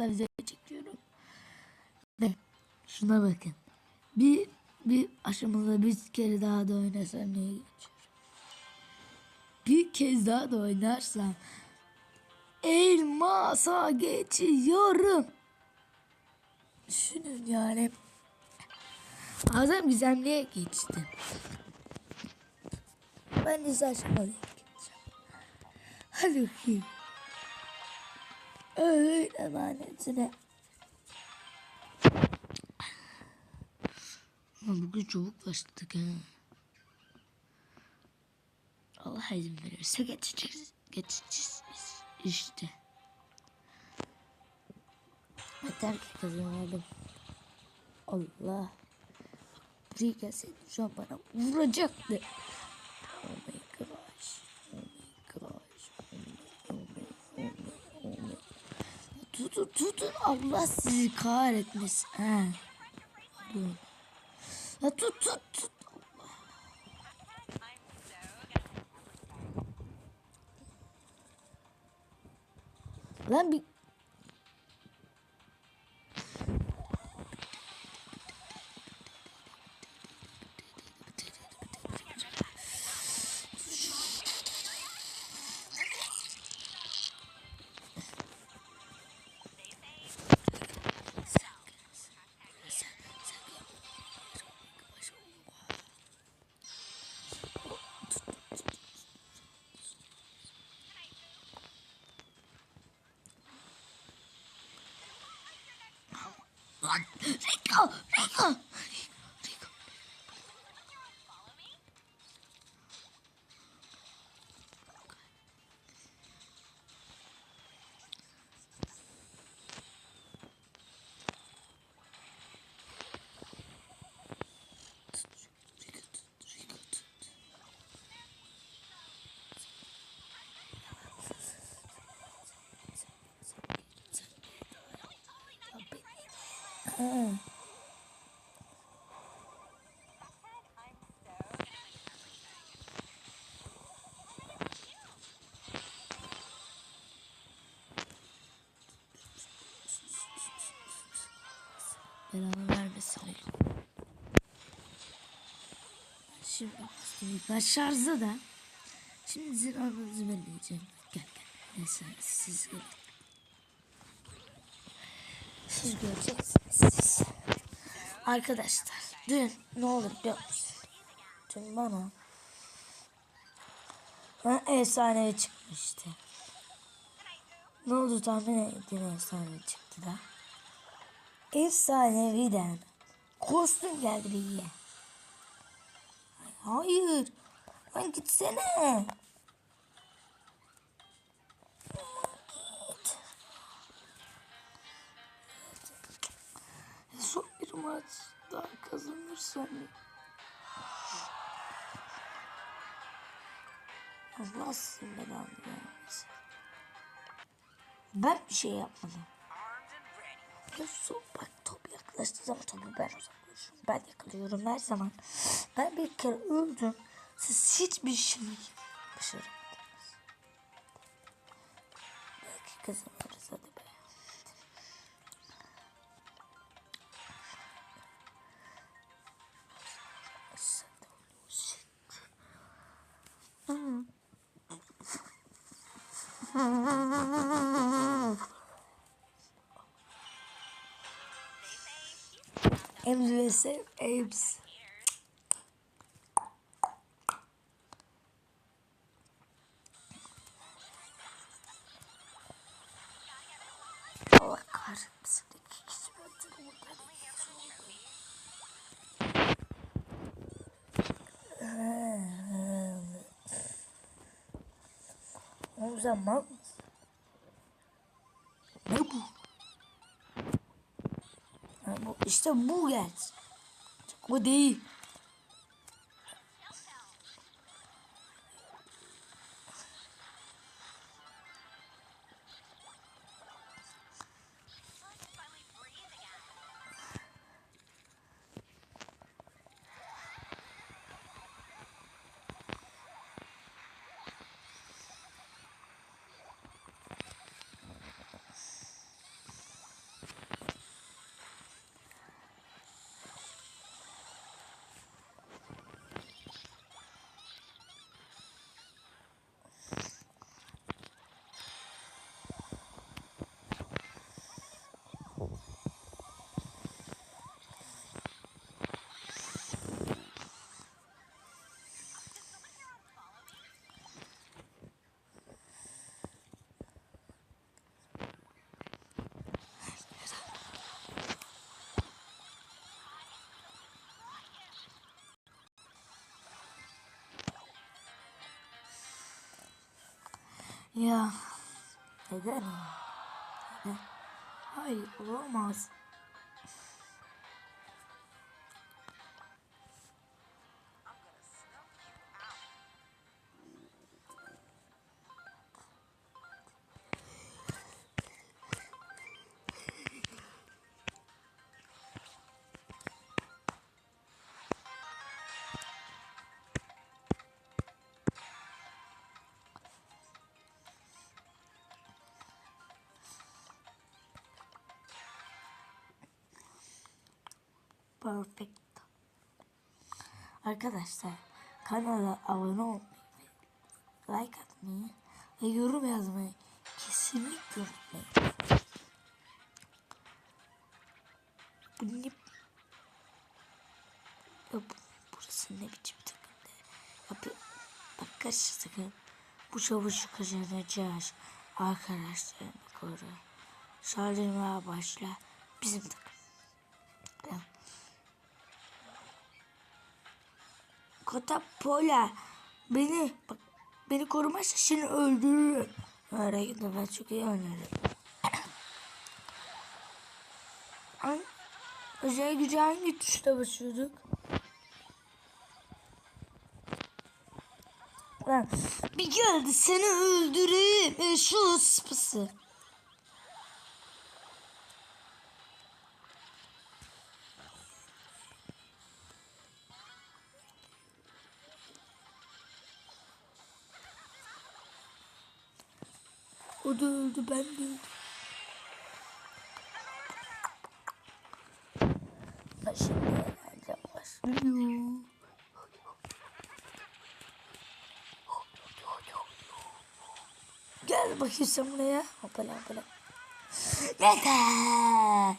video çekiyorum. Ve şuna bakın. Bir bir aşamada bir kere daha da oynasam neye geçiyorum? Bir kez daha da oynarsam elmasa geçiyorum. Düşünün yani. Adam gizemliğe geçti. Ben de saçmalığa geçeceğim. Hadi bakayım. Öyle emanetine. Ama bugün çabuk başladık ha. Allah izin verirse geçeceğiz. Geçeceğiz biz işte. Yeter ki kazanalım. Allah. Buraya gelseydi şu an bana vuracaktı. Tutun tutun Allah sizi kahretmesin. Ha. Dur. Ya tut tut tut. Allah. Lan bir リコリコ Belanı vermesin. Şimdi yukarı şarjı da. Şimdi sizin aranızı belirleyeceğim. Gel gel. Neyse siz gelin. Siz göreceksiniz. Arkadaşlar dün ne oldu biliyor musun? Dün bana ha, efsane çıkmıştı. Ne oldu tahmin edin efsane çıktı da. Efsaneviden kostüm geldi bilgiye. Hayır. Lan gitsene. Son bir maç daha kazanırsam. Allah sizin belanı vermesin. Ben bir şey yapmadım. Ya su bak top yaklaştığı zaman topu ben uzaklaşıyorum. Ben yakalıyorum her zaman. Ben bir kere öldüm. Siz hiçbir şey başaramadınız. Belki kazanırız Emre vs. Apes. O zaman ne bu? Ha, bu işte. Ya neden ya? Hayır olamaz. Perfect. Arkadaşlar kanala abone olmayı, like atmayı ve yorum yazmayı kesinlikle unutmayın. Bu ne? Ya bu, burası ne biçim takımda? Ya bu, bak kaç sakın. Bu çavuşu kazanacağız. Arkadaşlarını koru. Saldırmaya başla. Bizim takım. Katapola beni bak beni korumazsa seni öldürürüm. Öyle gitme ben çok iyi oynarım. Özel gücü hangi tuşta basıyorduk? Lan bir geldi seni öldüreyim. E, şu sıpısı. Gel bakayım sen buraya. Hoppala hoppala. Yeter.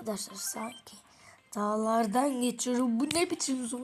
Arkadaşlar sanki dağlardan geçiyorum. Bu ne biçim zor?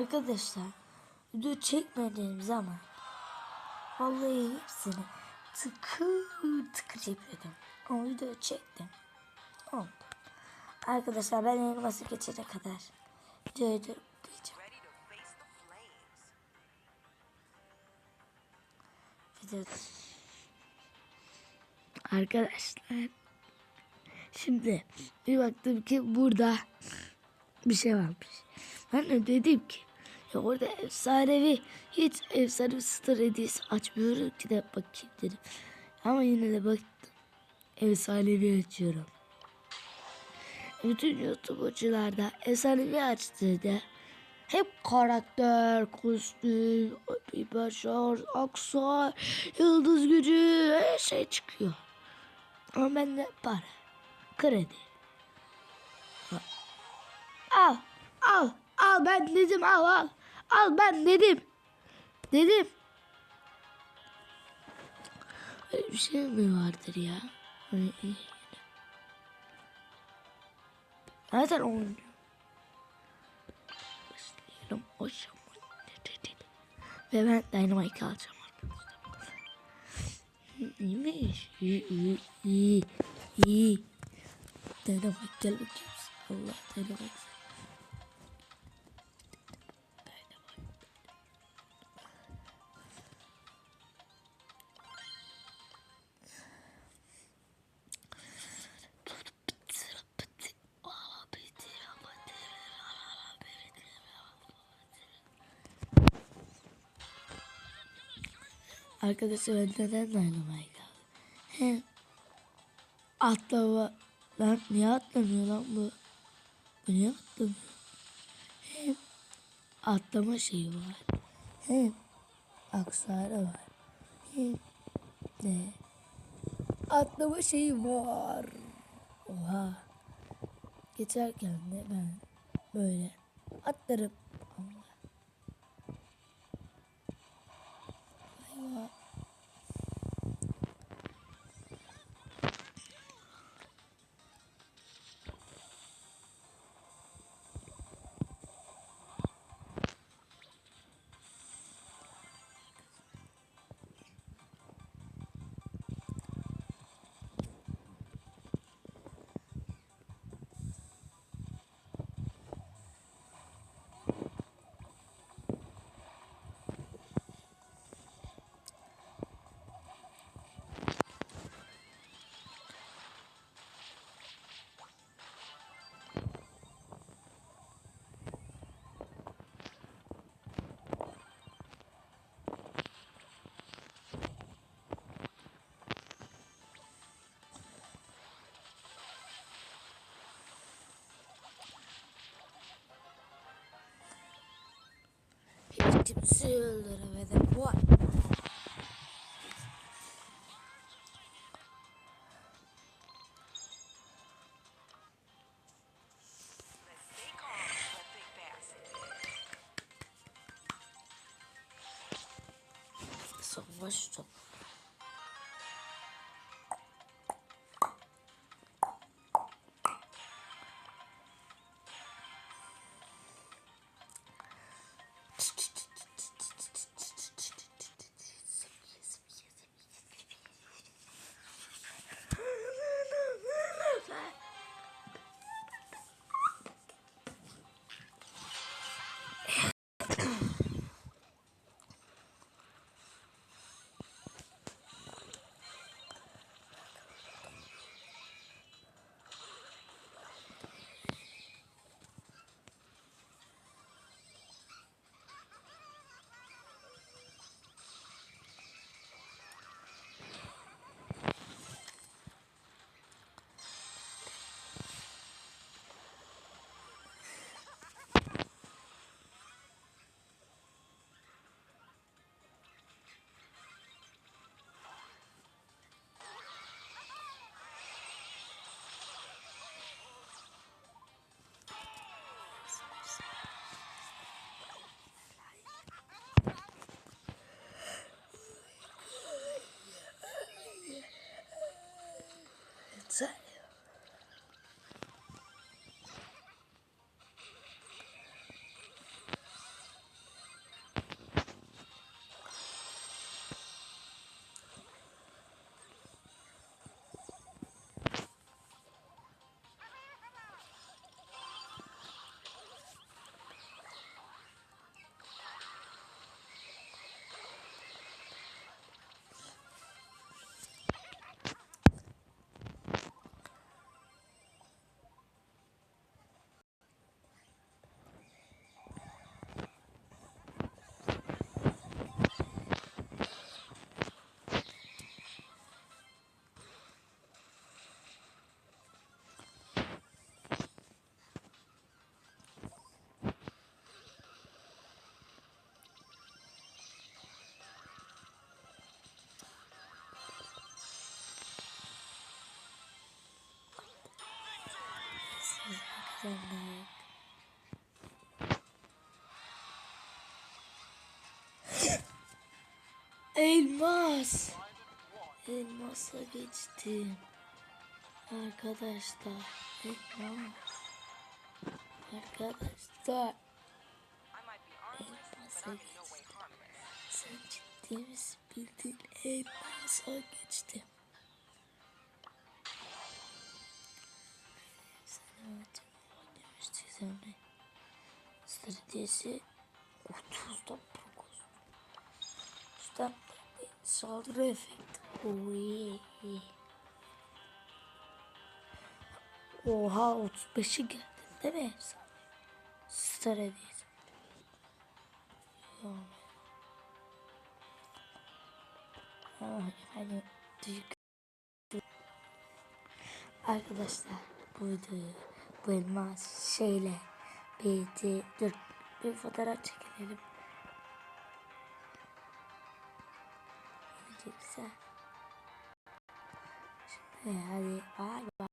Arkadaşlar video çekmediğimiz ama vallahi hepsini tıkır tıkır yapıyordum. Ama video çektim. Oldu. Arkadaşlar ben elması geçene kadar videoyu durduracağım. Video Arkadaşlar şimdi bir baktım ki burada bir şey varmış. Ben de dedim ki ya orada efsanevi hiç efsanevi star hediyesi açmıyorum ki de bakayım dedim. Ama yine de baktım. Efsanevi açıyorum. Bütün YouTuber'cılarda efsanevi açtığında hep karakter, kostüm, biber şarj, aksa, yıldız gücü her şey çıkıyor. Ama bende para, kredi. Al, al, al ben dedim al al. Al ben dedim. Dedim. Öyle bir şey mi vardır ya? Zaten oynuyor. Başlayalım o zaman. Ve ben Dynamite alacağım arkadaşlar. İyiymiş. İyi, iyi, iyi, iyi. Dynamite gel bakayım. Allah Dynamite. Arkadaşlar ben neden Dynamite aldım? Hem atlama lan niye atlamıyor lan bu? Bu niye atlamıyor? Hem atlama şeyi var. Hem aksara var. Hem de atlama şeyi var. Oha. Geçerken de ben böyle atlarım. Yeah. Hiç kimseyi öldüremedim. Bass. Savaş top. Sandık. Elmas. Elmasa geçtim. Arkadaşlar. Elmas. Arkadaşlar. Elmasa geçtim. Sen ciddi misin? Bildiğin elmasa geçtim. Sana çizimli. Stratejisi 30'da prokos. Start saldırı efekti. Oy. Oha 35'i geldin değil mi? Star hediyesi. Yani. Ah. Arkadaşlar bu videoyu bu elmas şeyle birlikte dur bir fotoğraf çekelim. Güzel. Şimdi hadi bay bay.